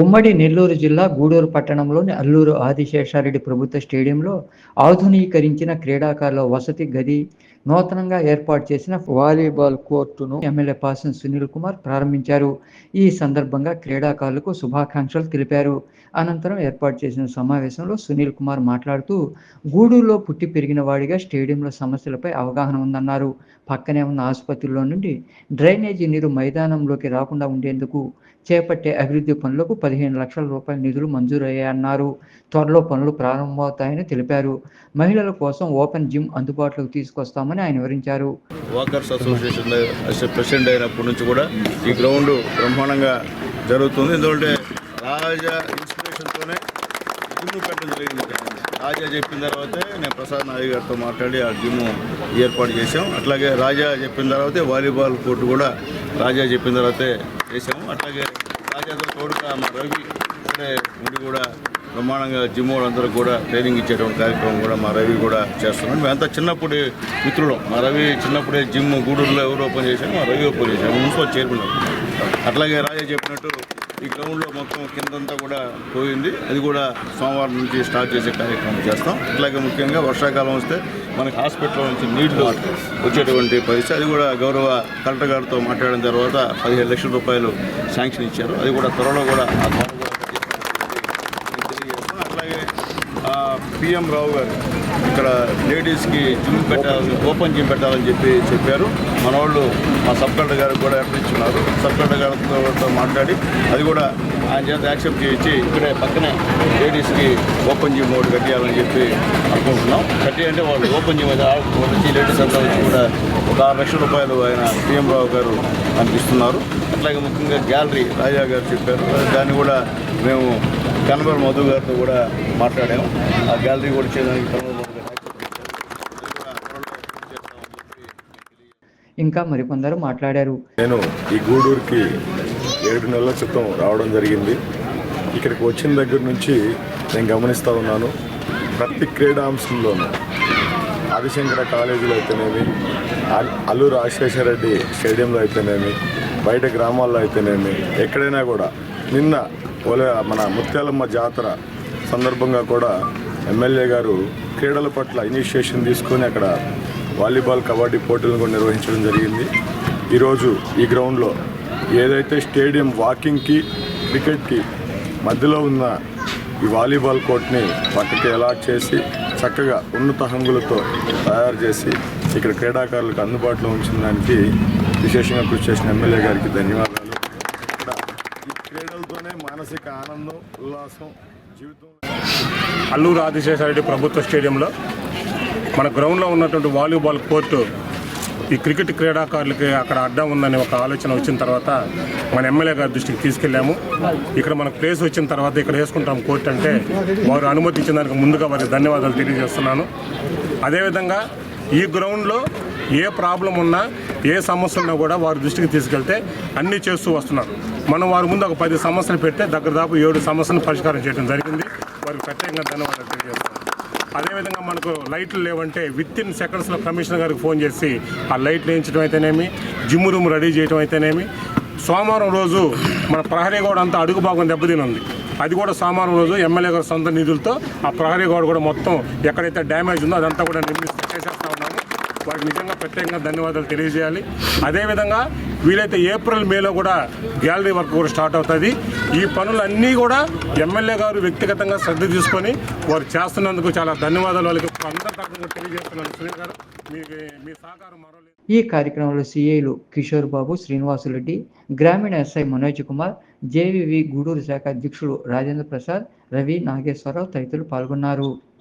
ఉమ్మడి నెల్లూరు జిల్లా గూడూరు పట్టణంలోని అల్లూరు ఆదిశేషారెడ్డి ప్రభుత్వ స్టేడియంలో ఆధునీకరించిన క్రీడాకారుల వసతి గది నూతనంగా ఏర్పాటు చేసిన వాలీబాల్ కోర్టును ఎమ్మెల్యే పాసన్ సునీల్ కుమార్ ప్రారంభించారు. ఈ సందర్భంగా క్రీడాకారులకు శుభాకాంక్షలు తెలిపారు. అనంతరం ఏర్పాటు చేసిన సమావేశంలో సునీల్ కుమార్ మాట్లాడుతూ గూడూరులో పుట్టి పెరిగిన వాడిగా స్టేడియంలో సమస్యలపై అవగాహన ఉందన్నారు. పక్కనే ఉన్న ఆసుపత్రిలో నుండి డ్రైనేజీ నీరు మైదానంలోకి రాకుండా ఉండేందుకు చేపట్టే అభివృద్ధి పనులకు పదిహేను లక్షల రూపాయల నిధులు మంజూరయ్యాయన్నారు. త్వరలో పనులు ప్రారంభమవుతాయని తెలిపారు. మహిళల కోసం ఓపెన్ జిమ్ అందుబాటులోకి తీసుకొస్తామని ఆయన వివరించారు. వాకర్స్ అసోసియేషన్ ప్రెసిడెంట్ అయినప్పటి నుంచి కూడా ఈ గ్రౌండ్ బ్రహ్మాండంగా జరుగుతుంది. ఎందుకంటే రాజా ఇన్స్పిరేషన్తోనే జిమ్ పెట్టడం జరిగింది. రాజా చెప్పిన తర్వాతే నేను ప్రసాద్ నాయుడు గారితో మాట్లాడి ఆ జిమ్ ఏర్పాటు చేసాం అట్లాగే రాజా చెప్పిన తర్వాతే వాలీబాల్ కోర్టు కూడా రాజా చెప్పిన తర్వాతే చేసాము అట్లాగే రాజాతో తోడుగా మా రవి. ఇక్కడే ఉండి కూడా బ్రహ్మాండంగా జిమ్ వాళ్ళందరూ కూడా ట్రైనింగ్ ఇచ్చేటువంటి కార్యక్రమం కూడా మా రవి కూడా చేస్తున్నాం మేమంతా చిన్నప్పుడే మిత్రులు. మా రవి చిన్నప్పుడే జిమ్ గూడూరులో ఎవరు ఓపెన్ చేశాము మా రవి ఓపెన్ చేశాము మున్సిపల్ చైర్మన్ అట్లాగే రాజా చెప్పినట్టు ఈ గ్రౌండ్లో మొత్తం కిందంతా కూడా పోయింది. అది కూడా సోమవారం నుంచి స్టార్ట్ చేసే కార్యక్రమం చేస్తాం. అట్లాగే ముఖ్యంగా వర్షాకాలం వస్తే మనకి హాస్పిటల్ నుంచి నీళ్ళు వచ్చేటువంటి పరిస్థితి. అది కూడా గౌరవ కలెక్టర్ గారితో మాట్లాడిన తర్వాత పదిహేను లక్షల రూపాయలు శాంక్షన్ ఇచ్చారు. అది కూడా త్వరలో కూడా అట్లాగే పిఎం రావు గారు ఇక్కడ లేడీస్కి జిమ్ పెట్టాలని ఓపెన్ జిమ్ పెట్టాలని చెప్పి చెప్పారు. మన వాళ్ళు మా సబ్ కలెక్టర్ గారికి కూడా అర్పించున్నారు సబ్ కలెక్టర్ గారితో మాట్లాడి అది కూడా ఆయన చేత యాక్సెప్ట్ చేయించి ఇక్కడే పక్కనే లేడీస్కి ఓపెన్ జిమ్ ఒకటి కట్టేయాలని చెప్పి అనుకుంటున్నాం. కట్టి అంటే వాళ్ళు ఓపెన్ జిమ్ అయితే వచ్చి లేడీస్ అంతా వచ్చి కూడా ఒక ఆరు లక్షల రూపాయలు ఆయన పిఎం రావు గారు అనిపిస్తున్నారు అట్లాగే ముఖ్యంగా గ్యాలరీ రాజా గారు చెప్పారు. దాన్ని కూడా మేము కనబర్ మధు గారితో కూడా మాట్లాడాము. ఆ గ్యాలరీ కూడా చేయడానికి కనబర్ మధు ఇంకా మరికొందరు మాట్లాడారు. నేను ఈ గూడూరుకి ఏడు నెలల క్రితం రావడం జరిగింది. ఇక్కడికి వచ్చిన దగ్గర నుంచి నేను గమనిస్తూ ఉన్నాను. ప్రతి క్రీడాంశంలోనూ ఆదిశంకర కాలేజీలో అయితేనేమి అల్- అల్లూరు ఆశేషరెడ్డి స్టేడియంలో అయితేనేమి బయట గ్రామాల్లో అయితేనేమి ఎక్కడైనా కూడా నిన్న ఓలే మన ముత్యాలమ్మ జాతర సందర్భంగా కూడా ఎమ్మెల్యే గారు క్రీడల పట్ల ఇనిషియేషన్ తీసుకొని అక్కడ వాలీబాల్ కబడ్డీ పోటీలను కూడా నిర్వహించడం జరిగింది. ఈరోజు ఈ గ్రౌండ్లో ఏదైతే స్టేడియం వాకింగ్కి క్రికెట్కి మధ్యలో ఉన్న ఈ వాలీబాల్ కోర్ట్ని పక్కకి అలాట్ చేసి చక్కగా ఉన్నత హంగులతో తయారు చేసి ఇక్కడ క్రీడాకారులకు అందుబాటులో ఉంచిన దానికి విశేషంగా కృషి చేసిన ఎమ్మెల్యే గారికి ధన్యవాదాలు. క్రీడలతోనే మానసిక ఆనందం ఉల్లాసం జీవితం అల్లూరు ఆదిశేషారెడ్డి ప్రభుత్వ స్టేడియంలో మన గ్రౌండ్లో ఉన్నటువంటి వాలీబాల్ కోర్టు ఈ క్రికెట్ క్రీడాకారులకి అక్కడ అడ్డం ఉందనే ఒక ఆలోచన వచ్చిన తర్వాత మన ఎమ్మెల్యే గారి దృష్టికి తీసుకెళ్ళాము. ఇక్కడ మనకు ప్లేస్ వచ్చిన తర్వాత ఇక్కడ వేసుకుంటాం కోర్టు అంటే వారు అనుమతి ఇచ్చిన దానికి ముందుగా వారికి ధన్యవాదాలు తెలియజేస్తున్నాను. అదేవిధంగా ఈ గ్రౌండ్లో ఏ ప్రాబ్లం ఉన్నా ఏ సమస్య ఉన్నా కూడా వారి దృష్టికి తీసుకెళ్తే అన్నీ చేస్తూ వస్తున్నారు. మనం వారి ముందు ఒక పది సమస్యలు పెడితే దగ్గర దాపు ఏడు సమస్యలను పరిష్కారం చేయడం జరిగింది. వారికి ప్రత్యేకంగా ధన్యవాదాలు తెలియజేస్తాను అదేవిధంగా మనకు లైట్లు లేవంటే విత్ ఇన్ సెకండ్స్లో కమిషనర్ గారికి ఫోన్ చేసి ఆ లైట్లు వేయించడం అయితేనేమి జిమ్ రూమ్ రెడీ చేయడం అయితేనేమి సోమవారం రోజు మన ప్రహరీ గోడ అంతా అడుగు భాగం దెబ్బతిని ఉంది. అది కూడా సోమవారం రోజు ఎమ్మెల్యే గారి సొంత నిధులతో ఆ ప్రహరీ గోడ కూడా మొత్తం ఎక్కడైతే డ్యామేజ్ ఉందో అదంతా కూడా నిర్మిస్తూ చేసేస్తా వారికి నిజంగా ప్రత్యేకంగా ధన్యవాదాలు తెలియజేయాలి. అదేవిధంగా వీలైతే ఏప్రిల్ మేలో కూడా గ్యాలరీ వర్క్ కూడా స్టార్ట్ అవుతుంది. ఈ పనులన్నీ కూడా ఎమ్మెల్యే గారు వ్యక్తిగతంగా శ్రద్ధ తీసుకొని వారు చేస్తున్నందుకు చాలా ధన్యవాదాలు. వాళ్ళకి అందరి తరఫున తెలియజేస్తున్నాను. సునీల్ గారు మీ మీ సహకారం మరో ఈ కార్యక్రమంలో సిఐలు కిషోర్ బాబు శ్రీనివాసులరెడ్డి గ్రామీణ ఎస్ఐ మనోజ్ కుమార్ జేవివి గూడూరు శాఖ అధ్యక్షుడు రాజేంద్ర ప్రసాద్ రవి నాగేశ్వరరావు తదితరులు పాల్గొన్నారు.